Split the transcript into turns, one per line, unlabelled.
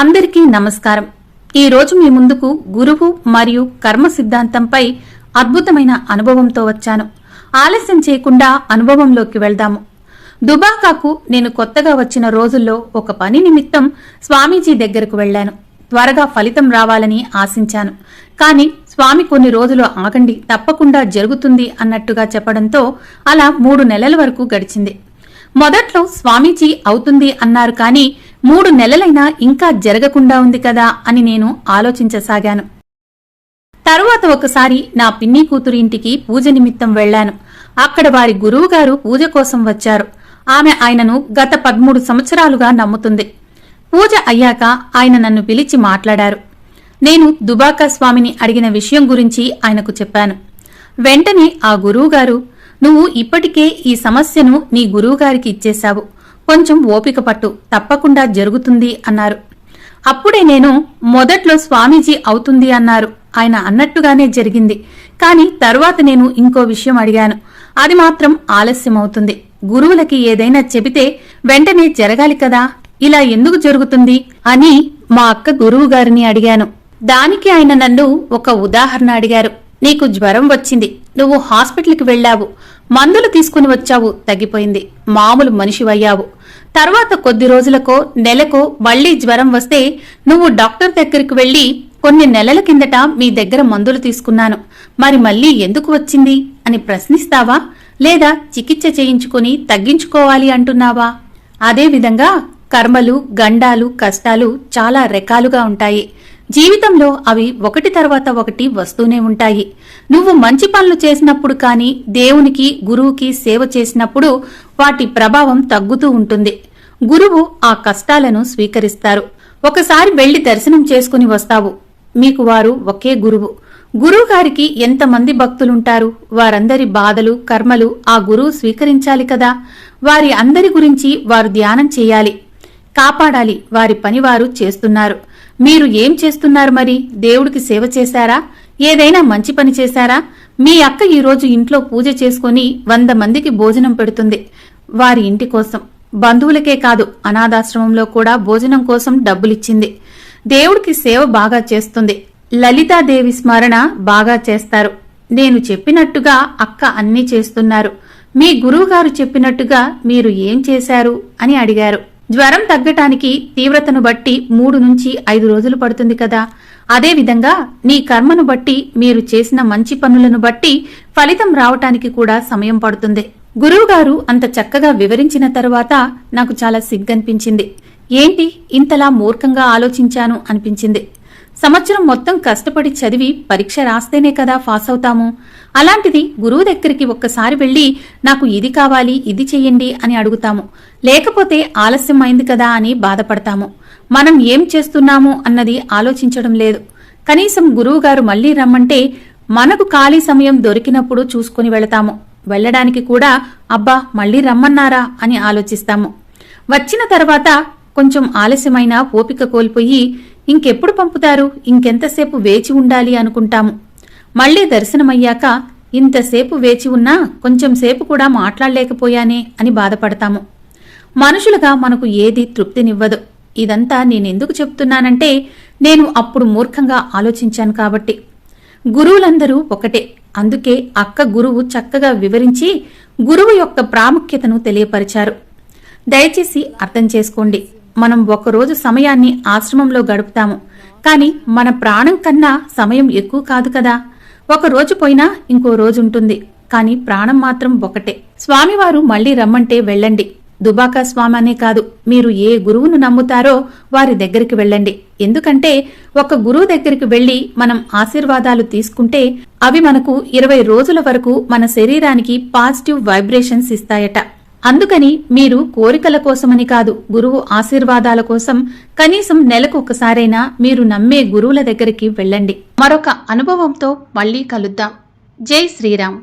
అందరికీ నమస్కారం. ఈ రోజు మీ ముందుకు గురువు మరియు కర్మ సిద్ధాంతంపై అద్భుతమైన అనుభవంతో వచ్చాను. ఆలస్యం చేయకుండా అనుభవంలోకి వెళ్దాము. దుబాకాకు నేను కొత్తగా వచ్చిన రోజుల్లో ఒక పని నిమిత్తం స్వామీజీ దగ్గరకు వెళ్ళాను. త్వరగా ఫలితం రావాలని ఆశించాను. కానీ స్వామి కొన్ని రోజులు ఆగండి తప్పకుండా జరుగుతుంది అన్నట్టుగా చెప్పడంతో అలా మూడు నెలల వరకు గడిచింది. మొదట్లో స్వామీజీ అవుతుంది అన్నారు కానీ మూడు నెలలైనా ఇంకా జరగకుండా ఉంది కదా అని నేను ఆలోచించసాగాను. తరువాత ఒకసారి నా పిన్ని కూతురి ఇంటికి పూజ నిమిత్తం వెళ్ళాను అక్కడ వారి గురువుగారు పూజ కోసం వచ్చారు. ఆమె ఆయనను గత పదమూడు సంవత్సరాలుగా నమ్ముతుంది. పూజ అయ్యాక ఆయన నన్ను పిలిచి మాట్లాడారు. నేను దుబాకా స్వామిని అడిగిన విషయం గురించి ఆయనకు చెప్పాను. వెంటనే ఆ గురువుగారు నువ్వు ఇప్పటికే ఈ సమస్యను నీ గురువుగారికి ఇచ్చేశావు. కొంచెం ఓపిక పట్టు తప్పకుండా జరుగుతుంది అన్నారు. అప్పుడే నేను మొదట్లో స్వామీజీ అవుతుంది అన్నారు. ఆయన అన్నట్టుగానే జరిగింది. కాని తర్వాత నేను ఇంకో విషయం అడిగాను. అది మాత్రం ఆలస్యం అవుతుంది గురువులకి ఏదైనా చెబితే వెంటనే జరగాలి కదా ఇలా ఎందుకు జరుగుతుంది అని మా అక్క గురువు గారిని అడిగాను. దానికి ఆయన నన్ను ఒక ఉదాహరణ అడిగారు. నీకు జ్వరం వచ్చింది నువ్వు హాస్పిటల్కి వెళ్ళావు. మందులు తీసుకుని వచ్చావు తగ్గిపోయింది. మామూలు మనిషివయ్యావు. తర్వాత కొద్ది రోజులకో నెలకో మళ్ళీ జ్వరం వస్తే నువ్వు డాక్టర్ దగ్గరికి వెళ్ళి కొన్ని నెలల కిందట మీ దగ్గర మందులు తీసుకున్నాను. మరి మళ్ళీ ఎందుకు వచ్చింది? అని ప్రశ్నిస్తావా? లేదా చికిత్స చేయించుకుని తగ్గించుకోవాలి అంటున్నావా? అదేవిధంగా కర్మలు గండాలు కష్టాలు చాలా రకాలుగా ఉంటాయి. జీవితంలో అవి ఒకటి తర్వాత ఒకటి వస్తూనే ఉంటాయి. నువ్వు మంచి పనులు చేసినప్పుడు కానీ దేవునికి గురువుకి సేవ చేసినప్పుడు వాటి ప్రభావం తగ్గుతూ ఉంటుంది. గురువు ఆ కష్టాలను స్వీకరిస్తారు. ఒకసారి వెళ్ళి దర్శనం చేసుకుని వస్తావు. మీకు వారు ఒకే గురువు. గురువు గారికి ఎంతమంది భక్తులుంటారు? వారందరి బాధలు కర్మలు ఆ గురువు స్వీకరించాలి కదా? వారి అందరి గురించి వారు ధ్యానం చేయాలి. కాపాడాలి. వారి పని వారు చేస్తున్నారు. మీరు ఏం చేస్తున్నారు మరి? దేవుడికి సేవ చేశారా? ఏదైనా మంచి పని చేశారా? మీ అక్క ఈరోజు ఇంట్లో పూజ చేసుకుని వంద మందికి భోజనం పెడుతుంది. వారి ఇంటి కోసం. బంధువులకే కాదు అనాథాశ్రమంలో కూడా భోజనం కోసం డబ్బులిచ్చింది. దేవుడికి సేవ బాగా చేస్తుంది. లలితాదేవి స్మరణ బాగా చేస్తారు. నేను చెప్పినట్టుగా అక్క అన్నీ చేస్తున్నారు. మీ గురువుగారు చెప్పినట్టుగా మీరు ఏం చేశారు? అని అడిగారు. జ్వరం తగ్గటానికి తీవ్రతను బట్టి మూడు నుంచి ఐదు రోజులు పడుతుంది కదా. అదేవిధంగా నీ కర్మను బట్టి మీరు చేసిన మంచి పనులను బట్టి ఫలితం రావటానికి కూడా సమయం పడుతుంది. గురువుగారు అంత చక్కగా వివరించిన తరువాత నాకు చాలా సిగ్గనిపించింది. ఏంటి? ఇంతలా మూర్ఖంగా ఆలోచించాను అనిపించింది. సంవత్సరం మొత్తం కష్టపడి చదివి పరీక్ష రాస్తేనే కదా పాస్ అవుతాము అలాంటిది గురువు దగ్గరికి ఒక్కసారి వెళ్ళి నాకు ఇది కావాలి ఇది చెయ్యండి అని అడుగుతాము. లేకపోతే ఆలస్యం అయింది కదా అని బాధపడతాము. మనం ఏం చేస్తున్నాము అన్నది ఆలోచించడం లేదు. కనీసం గురువుగారు మళ్ళీ రమ్మంటే మనకు ఖాళీ సమయం దొరికినప్పుడు చూసుకుని వెళతాము. వెళ్ళడానికి కూడా అబ్బా మళ్ళీ రమ్మన్నారా అని ఆలోచిస్తాము. వచ్చిన తర్వాత కొంచెం ఆలస్యమైన ఓపిక కోల్పోయి ఇంకెప్పుడు పంపుతారు? ఇంకెంతసేపు వేచి ఉండాలి అనుకుంటాము. మళ్ళీ దర్శనమయ్యాక ఇంతసేపు వేచి ఉన్నా కొంచెం సేపు కూడా మాట్లాడలేకపోయానే అని బాధపడతాము. మనుషులుగా మనకు ఏది తృప్తినివ్వదు. ఇదంతా నేనెందుకు చెప్తున్నానంటే నేను అప్పుడు మూర్ఖంగా ఆలోచించాను కాబట్టి. గురువులందరూ ఒకటే. అందుకే అక్క గురువు చక్కగా వివరించి గురువు యొక్క ప్రాముఖ్యతను తెలియపరిచారు. దయచేసి అర్థం చేసుకోండి. మనం ఒకరోజు సమయాన్ని ఆశ్రమంలో గడుపుతాము. కానీ మన ప్రాణం కన్నా సమయం ఎక్కువ కాదు కదా. ఒక రోజు పోయినా ఇంకో రోజు ఉంటుంది. కానీ ప్రాణం మాత్రం ఒకటే. స్వామివారు మళ్ళీ రమ్మంటే వెళ్ళండి. దుబాకా స్వామి అనే కాదు. మీరు ఏ గురువును నమ్ముతారో వారి దగ్గరికి వెళ్ళండి. ఎందుకంటే ఒక గురువు దగ్గరికి వెళ్ళి మనం ఆశీర్వాదాలు తీసుకుంటే అవి మనకు ఇరవై రోజుల వరకు మన శరీరానికి పాజిటివ్ వైబ్రేషన్స్ ఇస్తాయట. అందుకని మీరు కోరికల కోసమని కాదు గురువు ఆశీర్వాదాల కోసం కనీసం నెలకు ఒకసారైనా మీరు నమ్మే గురువుల దగ్గరికి వెళ్ళండి. మరొక అనుభవంతో మళ్ళీ కలుద్దాం. జై శ్రీరామ్.